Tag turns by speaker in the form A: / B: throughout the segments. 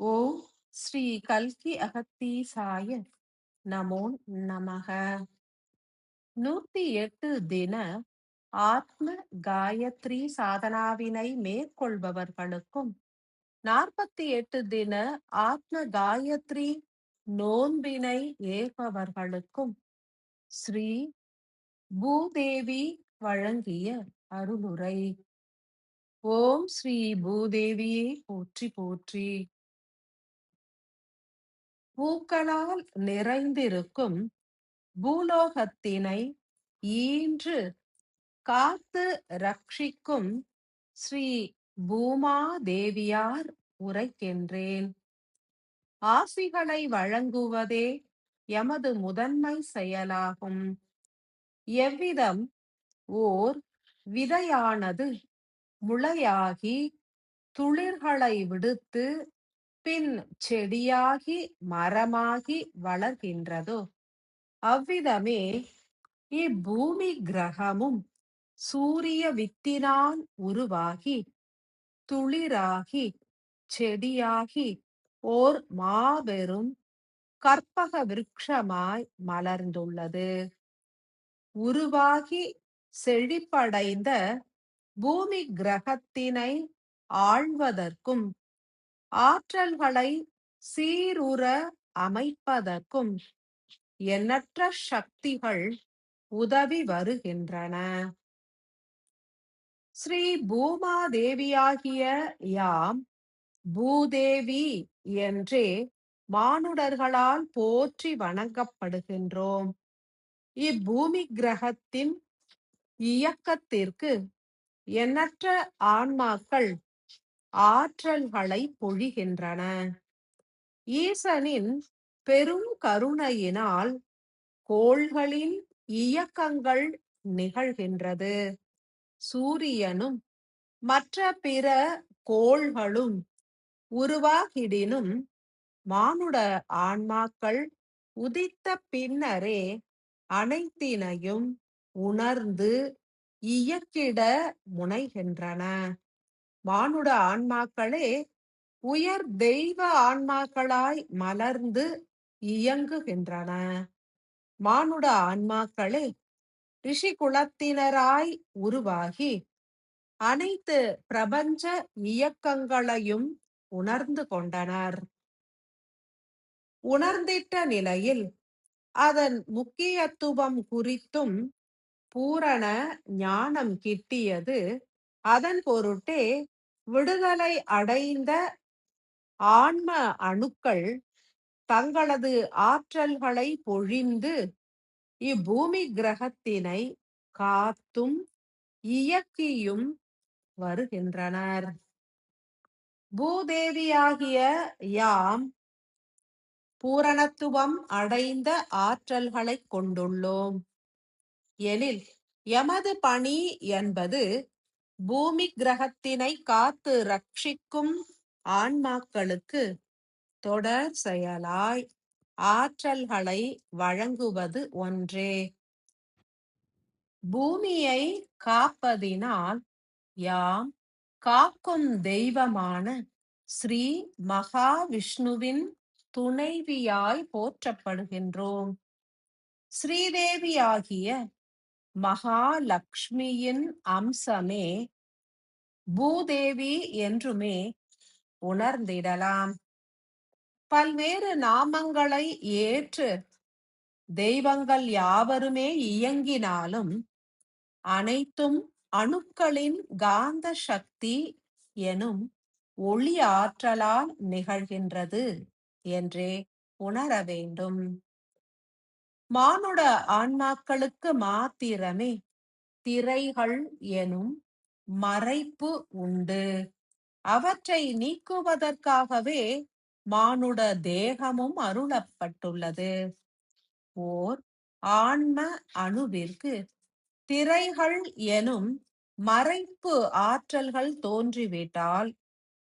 A: ஓம் ஸ்ரீ கல்கி அகத்தீசாய நமோ நமக. நூத்தி எட்டு தின ஆத்ம காயத்ரி சாதனாவினை மேற்கொள்பவர்களுக்கும் நாற்பத்தி எட்டு தின ஆத்ம காயத்ரி நோன்பினை ஏற்பவர்களுக்கும் ஸ்ரீ பூதேவி வழங்கிய அருளுரை. ஓம் ஸ்ரீ பூதேவியே போற்றி போற்றி. பூக்களால் நிறைந்திருக்கும் பூலோகத்தினை ஈன்று காத்து ரட்சிக்கும் ஸ்ரீ பூமா தேவியார் உரைக்கின்றேன். ஆசிகளை வழங்குவதே எமது முதன்மை செயலாகும். எவ்விதம் ஓர் விதையானது முளையாகி துளிர்களை விடுத்து பின் செடியாகி மரமாகி வளர்கின்றதோ அவ்விதமே இப்பூமி கிரகமும் சூரிய வித்தினால் உருவாகி துளிராகி செடியாகி ஓர் மாபெரும் கற்பக விருட்சமாய் மலர்ந்துள்ளது. உருவாகி செழிப்படைந்த பூமி கிரகத்தினை ஆழ்வதற்கும் ஆற்றல்களை சீருற அமைப்பதற்கும் எண்ணற்ற சக்திகள் உதவி வருகின்றன. ஸ்ரீ பூமாதேவியாகிய யாம் பூதேவி என்றே மானுடர்களால் போற்றி வணங்கப்படுகின்றோம். இப்பூமி கிரகத்தின் இயக்கத்திற்கு எண்ணற்ற ஆன்மாக்கள் ஆற்றல்களை பொழிகின்றன. ஈசனின் பெரும் கருணையினால் கோள்களின் இயக்கங்கள் நிகழ்கின்றது. சூரியனும் மற்ற பிற கோள்களும் உருவாகிடினும் மானுட ஆன்மாக்கள் உதித்த பின்னரே அனைத்தினையும் உணர்ந்து இயக்கிட முனைகின்றன. மானுட ஆன்மாக்களே உயர் தெய்வ ஆன்மாக்களாய் மலர்ந்து இயங்குகின்றன. மானுட ஆன்மாக்களே ரிஷி குலத்தினராய் உருவாகி அனைத்து பிரபஞ்ச இயக்கங்களையும் உணர்ந்து கொண்டனர். உணர்ந்திட்ட நிலையில் அதன் முக்கியத்துவம் குறித்தும் பூரண ஞானம் கிட்டியது. அதன் பொருட்டே விடுதலை அடைந்த ஆன்ம அணுக்கள் தங்களது ஆற்றல்களை பொழிந்து இப்பூமி கிரகத்தினை காத்தும் இயக்கியும் வருகின்றனர். பூதேவியாகிய யாம் பூரணத்துவம் அடைந்த ஆற்றல்களை கொண்டுள்ளோம். எனில் எமது பணி என்பது பூமி கிரகத்தினை காத்து ரட்சிக்கும் ஆன்மாக்களுக்கு தொடர் செயலாய். ஆற்றல்களை வழங்குவது ஒன்றே. பூமியை காப்பதினால் யாம் காக்கும் தெய்வமான ஸ்ரீ மகாவிஷ்ணுவின் துணைவியாய் போற்றப்படுகின்றோம். ஸ்ரீதேவியாகிய மகாலட்சுமியின் அம்சமே பூதேவி என்றுமே உணர்ந்திடலாம். பல்வேறு நாமங்களை ஏற்று தெய்வங்கள் யாவருமே இயங்கினாலும் அனைத்தும் அணுக்களின் காந்த சக்தி எனும் ஒளி ஆற்றலால் நிகழ்கின்றது என்றே உணர வேண்டும். மானுட ஆன்மாக்களுக்கு மாத்திரமே திரைகள் எனும் மறைப்பு உண்டு. அவற்றை நீக்குவதற்காகவே மானுட தேகமும் அருளப்பட்டுள்ளது. ஓர் ஆன்ம அணுவிற்கு திரைகள் எனும் மறைப்பு ஆற்றல்கள் தோன்றிவிட்டால்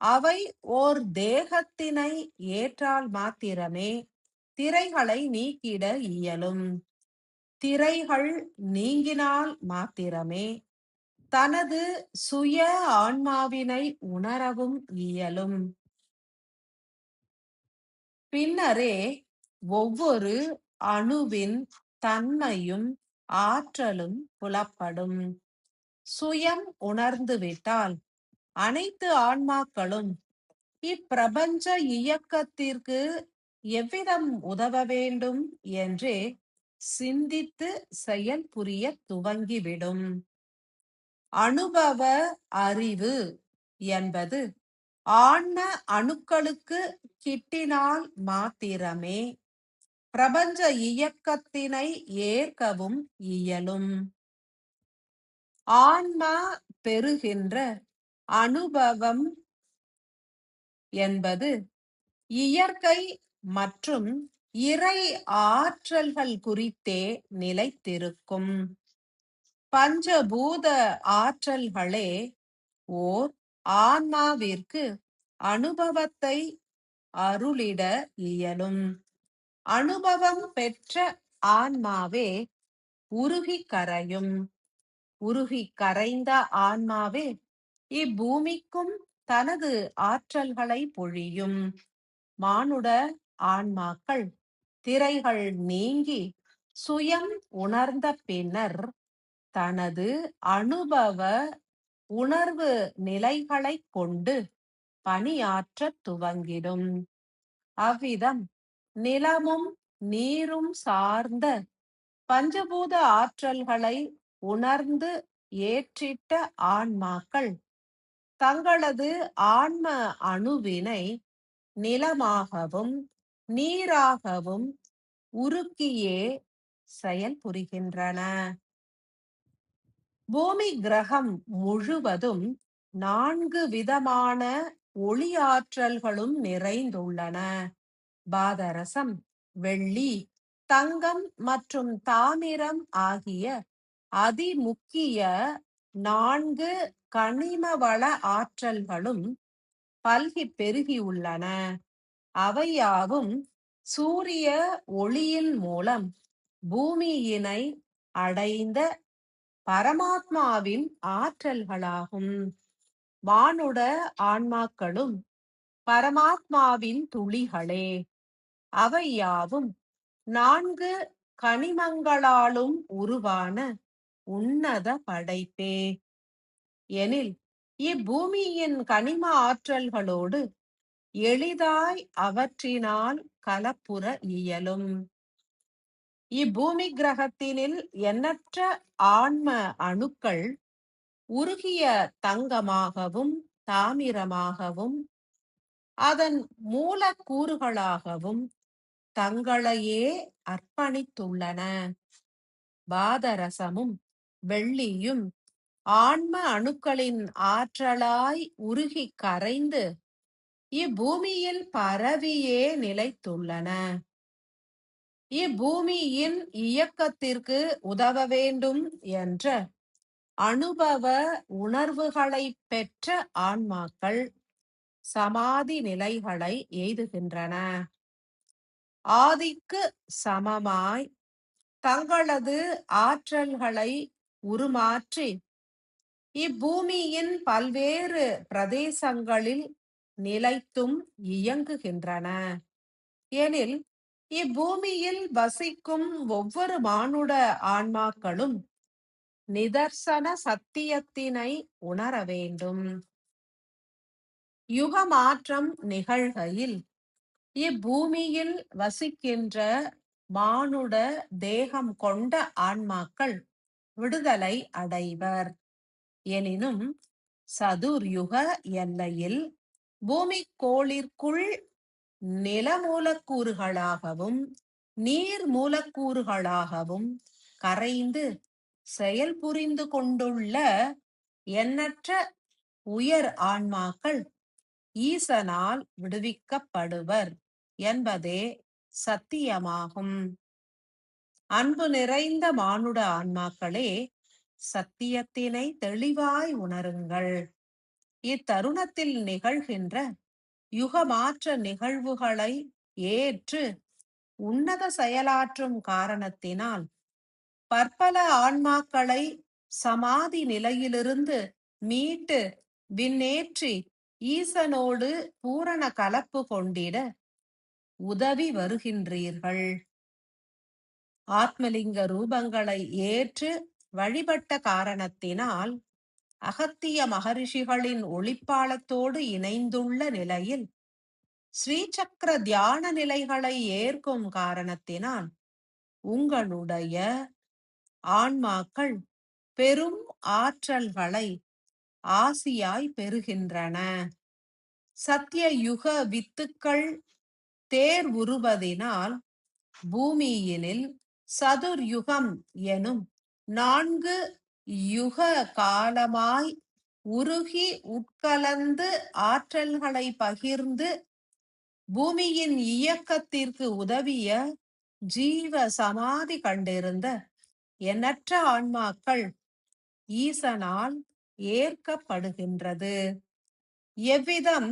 A: அவை ஓர் தேகத்தினை ஏற்றால் மாத்திரமே திரைகளை நீக்கிட இயலும். திரைகள் நீங்கினால் மாத்திரமே. தனது சுய ஆன்மாவினை உணரவும் இயலும். பின்னரே ஒவ்வொரு அணுவின் தன்மையும் ஆற்றலும் புலப்படும். சுயம் உணர்ந்துவிட்டால் அனைத்து ஆன்மாக்களும் இப்பிரபஞ்ச இயக்கத்திற்கு எவ்விதம் உதவ வேண்டும் என்றே சிந்தித்து செயல் புரிய துவங்கிவிடும். அனுபவ அறிவு என்பது ஆன்ம அணுக்களுக்கு கிட்டினால் மாத்திரமே பிரபஞ்ச இயக்கத்தினை ஏற்கவும் இயலும். ஆன்மா பெறுகின்ற அனுபவம் என்பது இயற்கை மற்றும் இறை ஆற்றல்கள் குறித்தே நிலைத்திருக்கும். பஞ்சபூத ஆற்றல்களே ஓர் ஆன்மாவிற்கு அனுபவத்தை அருளிட இயலும். அனுபவம் பெற்ற ஆன்மாவே உருகி கரையும். உருகி கரைந்த ஆன்மாவே இப்பூமிக்கும் தனது ஆற்றல்களை பொழியும். மானுட ஆன்மாக்கள் திரைகள் நீங்கி சுயம் உணர்ந்த பின்னர் தனது அனுபவ உணர்வு நிலைகளை கொண்டு பணியாற்றத் துவங்கிடும். அவ்விதம் நிலமும் நீரும் சார்ந்த பஞ்சபூத ஆற்றல்களை உணர்ந்து ஏற்றிட்ட ஆன்மாக்கள் தங்களது ஆன்ம அணுவினை நிலமாகவும் நீராகவும் உருக்கியே செயல் புரிகின்றன. பூமி கிரகம் முழுவதும் நான்கு விதமான ஒளி ஆற்றல்களும் நிறைந்துள்ளன. பாதரசம் வெள்ளி தங்கம் மற்றும் தாமிரம் ஆகிய அதிமுக்கிய நான்கு கனிம வள ஆற்றல்களும் பல்கி பெருகியுள்ளன. அவையாவும் சூரிய ஒளியின் மூலம் பூமியினை அடைந்த பரமாத்மாவின் ஆற்றல்களாகும். மானுட ஆன்மாக்களும் பரமாத்மாவின் துளிகளே. அவையாவும் நான்கு கனிமங்களாலும் உருவான உன்னத படைப்பே. எனில் இப்பூமியின் கனிம ஆற்றல்களோடு எளிதாய் அவற்றினால் கலப்புற இயலும். இப்பூமி கிரகத்தினில் எண்ணற்ற ஆன்ம அணுக்கள் உருகிய தங்கமாகவும் தாமிரமாகவும் அதன் மூலக்கூறுகளாகவும் தங்களையே அர்ப்பணித்துள்ளன. பாதரசமும் வெள்ளியும் ஆன்ம அணுக்களின் ஆற்றலாய் உருகி கரைந்து இப்பூமியில் பரவியே நிலைத்துள்ளன. இப்பூமியின் இயக்கத்திற்கு உதவ வேண்டும் என்ற அனுபவ உணர்வுகளை பெற்ற ஆன்மாக்கள் சமாதி நிலைகளை எய்துகின்றன. ஆதிக்கு சமமாய் தங்களது ஆற்றல்களை உருமாற்றி இப்பூமியின் பல்வேறு பிரதேசங்களில் நிலைத்தும் இயங்குகின்றன. எனில் இப்பூமியில் வசிக்கும் ஒவ்வொரு மானுட ஆன்மாக்களும் நிதர்சன சத்தியத்தினை உணர வேண்டும். யுக மாற்றம் நிகழ்கையில் இப்பூமியில் வசிக்கின்ற மானுட தேகம் கொண்ட ஆன்மாக்கள் விடுதலை அடைவர். எனினும் சதுர்யுக எல்லையில் பூமிக்கோளிற்குள் நில மூலக்கூறுகளாகவும் நீர் மூலக்கூறுகளாகவும் கரைந்து செயல் புரிந்து கொண்டுள்ள எண்ணற்ற உயர் ஆன்மாக்கள் ஈசனால் விடுவிக்கப்படுவர் என்பதே சத்தியமாகும். அன்பு நிறைந்த மானுட ஆன்மாக்களே சத்தியத்தினை தெளிவாய் உணருங்கள். இத்தருணத்தில் நிகழ்கின்ற யுகமாற்ற நிகழ்வுகளை ஏற்று உன்னத செயலாற்றும் காரணத்தினால் பற்பல ஆன்மாக்களை சமாதி நிலையிலிருந்து மீட்டு விண்ணேற்றி ஈசனோடு பூரண கலப்பு கொண்டிட உதவி வருகின்றீர்கள். ஆத்மலிங்க ரூபங்களை ஏற்று வழிபட்ட காரணத்தினால் அகத்திய மகரிஷிகளின் ஒளிப்பாலத்தோடு இணைந்துள்ள நிலையில் ஸ்ரீசக்கர தியான நிலைகளை ஏற்கும் காரணத்தினால் உங்களுடைய ஆன்மாக்கள் பெரும் ஆற்றல்களை ஆசியாய் பெறுகின்றன. சத்திய யுக வித்துக்கள் தேர் உருவதினால் பூமியினில் சதுர் யுகம் எனும் நான்கு யுக காலமாய் உருகி உட்கலந்து ஆற்றல்களை பகிர்ந்து பூமியின் இயக்கத்திற்கு உதவிய ஜீவ சமாதி கண்டிருந்த எண்ணற்ற ஆன்மாக்கள் ஈசனால் ஏற்கப்படுகின்றது. எவ்விதம்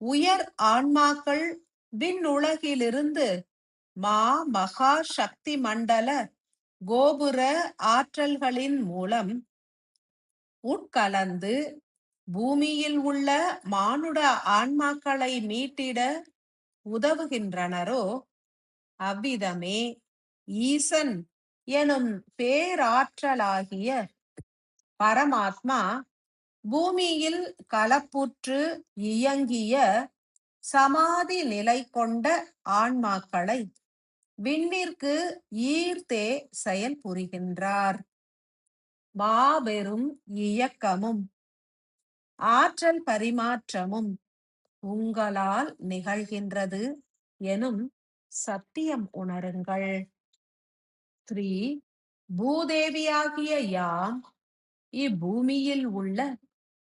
A: உயர் ஆன்மாக்கள் விண்ணுலகிலிருந்து மா மகா சக்தி மண்டல கோபுர ஆற்றல்களின் மூலம் உட்கலந்து பூமியில் உள்ள மானுட ஆன்மாக்களை மீட்டிட உதவுகின்றனரோ அவ்விதமே ஈசன் எனும் பேராற்றலாகிய பரமாத்மா பூமியில் கலப்புற்று இயங்கிய சமாதி நிலை கொண்ட ஆன்மாக்களை விண்ணிற்கு ஈர்த்தே செயல் புரிகின்றார். மாபெரும் இயக்கமும் ஆற்றல் பரிமாற்றமும் உங்களால் நிகழ்கின்றது எனும் சத்தியம் உணருங்கள். ஸ்ரீ பூதேவியாகிய யாம் இப்பூமியில் உள்ள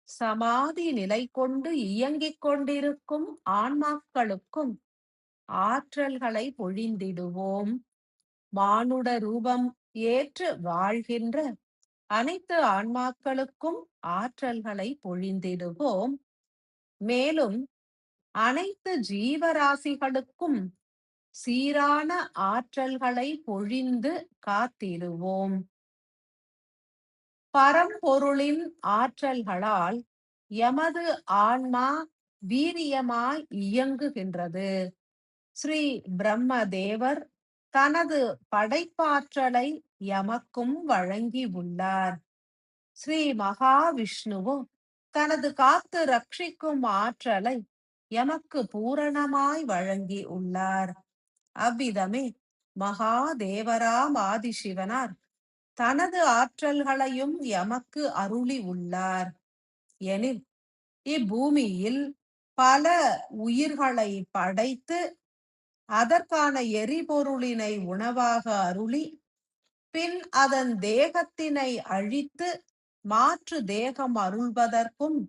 A: சமாதி நிலை கொண்டு இயங்கிக் கொண்டிருக்கும் ஆன்மாக்களுக்கும் ஆற்றல்களை பொழிந்திடுவோம். மானுட ரூபம் ஏற்று வாழ்கின்ற அனைத்து ஆன்மாக்களுக்கும் ஆற்றல்களை பொழிந்திடுவோம். மேலும் அனைத்து ஜீவராசிகளுக்கும் சீரான ஆற்றல்களை பொழிந்து காத்திடுவோம். பரம்பொருளின் ஆற்றல்களால் எமது ஆன்மா வீரியமாய் இயங்குகின்றது. ஸ்ரீ பிரம்மதேவர் தனது படைப்பாற்றலை எமக்கும் வழங்கி உள்ளார் ஸ்ரீ மகாவிஷ்ணுவும் தனது காத்து ரட்சிக்கும் ஆற்றலை எமக்கு பூரணமாய் வழங்கி உள்ளார். அவ்விதமே மகாதேவராம் ஆதிசிவனார் தனது ஆற்றல்களையும் எமக்கு அருளி உள்ளார். எனில் இப்பூமியில் பல உயிர்களை படைத்து அதற்கான எரிபொருளினை உணவாக அருளி பின் அதன் தேகத்தினை அழித்து மாற்று தேகம் அருள்வதற்கும்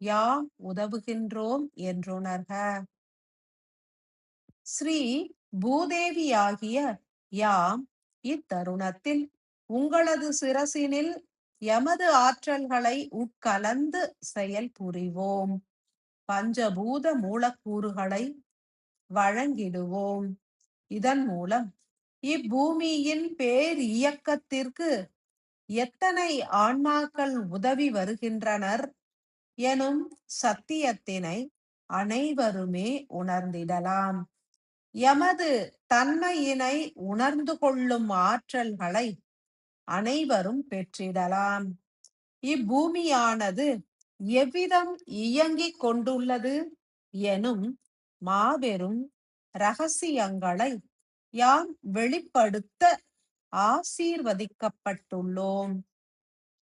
A: யாம் உதவுகின்றோம் என்றுணர்க. ஸ்ரீ பூதேவியாகிய யாம் இத்தருணத்தில் உங்களது சிரசினில் எமது ஆற்றல்களை உட்கலந்து செயல் புரிவோம் பஞ்சபூத மூலக்கூறுகளை வழங்கிடுவோம். இதன் மூலம் இப்பூமியின் பேர் இயக்கத்திற்கு எத்தனை ஆன்மாக்கள் உதவி வருகின்றனர் எனும் சத்தியத்தினை அனைவருமே உணர்ந்திடலாம். எமது தன்மையினை உணர்ந்து கொள்ளும் ஆற்றல்களை அனைவரும் பெற்றிடலாம். இப்பூமியானது எவ்விதம் இயங்கிக் கொண்டுள்ளது எனும் மாபெரும் ரகசியங்களை யாம் வெளிப்படுத்த ஆசீர்வதிக்கப்பட்டுள்ளோம்.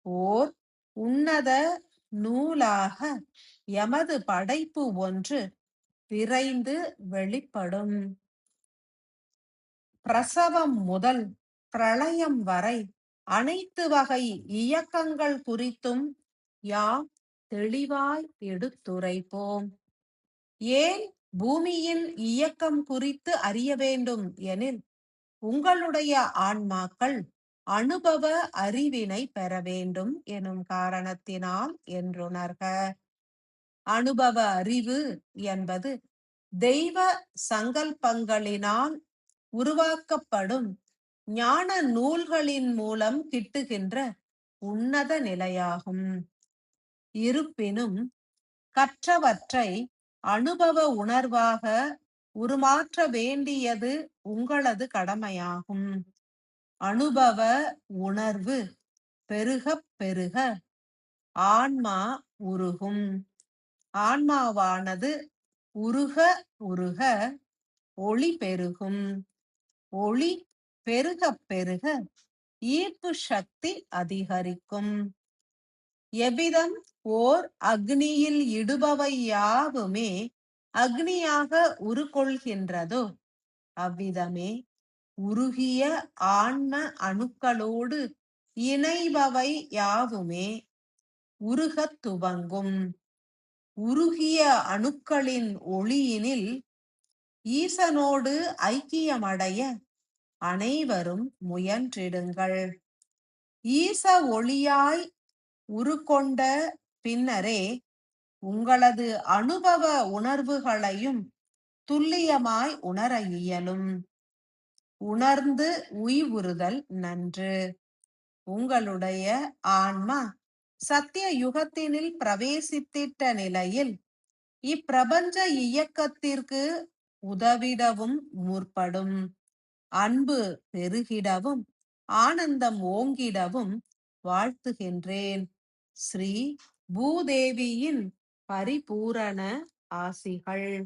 A: ஓர் உன்னத நூலாக எமது படைப்பு ஒன்று விரைந்து வெளிப்படும். பிரசவம் முதல் பிரளயம் வரை அனைத்து வகை இயக்கங்கள் குறித்தும் யாம் தெளிவாய் எடுத்துரைப்போம். ஏன் பூமியின் இயக்கம் குறித்து அறிய வேண்டும் எனில் உங்களுடைய ஆன்மாக்கள் அனுபவ அறிவினை பெற வேண்டும் எனும் காரணத்தினால் என்றுணர்க. அனுபவ அறிவு என்பது தெய்வ சங்கல்பங்களினால் உருவாக்கப்படும் ஞான நூல்களின் மூலம் கிட்டுகின்ற உன்னத நிலையாகும். இருப்பினும் கற்றவற்றை அனுபவ உணர்வாக உருமாற்ற வேண்டியது உங்களது கடமையாகும். அனுபவ உணர்வு பெருகப் பெருக. ஆன்மா உருகும். ஆன்மாவானது உருக உருக ஒளி பெருகும். ஒளி பெருக பெருக ஈர்ப்பு சக்தி அதிகரிக்கும். எவ்விதம்? ஓர் அக்னியில் இடுபவை யாவுமே அக்னியாக உருக்கொள்கின்றதோ? அவ்விதமே உருகிய ஆன்ம அணுக்களோடு இணைபவை யாவுமே உருகத் துவங்கும். உருகிய அணுக்களின் ஒளியினில் ஈசனோடு ஐக்கியமடைய அனைவரும் முயன்றிடுங்கள். ஈச ஒளியாய் உருக்கொண்ட பின்னரே உங்களது அனுபவ உணர்வுகளையும் துல்லியமாய் உணர இயலும். உணர்ந்து உய்வுறுதல் நன்று. உங்களுடைய ஆன்மா சத்திய யுகத்தினில் பிரவேசித்திட்ட நிலையில் இப்பிரபஞ்ச இயக்கத்திற்கு உதவிடவும் முற்படும். அன்பு பெருகிடவும் ஆனந்தம் ஓங்கிடவும் வாழ்த்துகின்றேன். ஸ்ரீ பூதேவியின் பரிபூரண ஆசிகள்.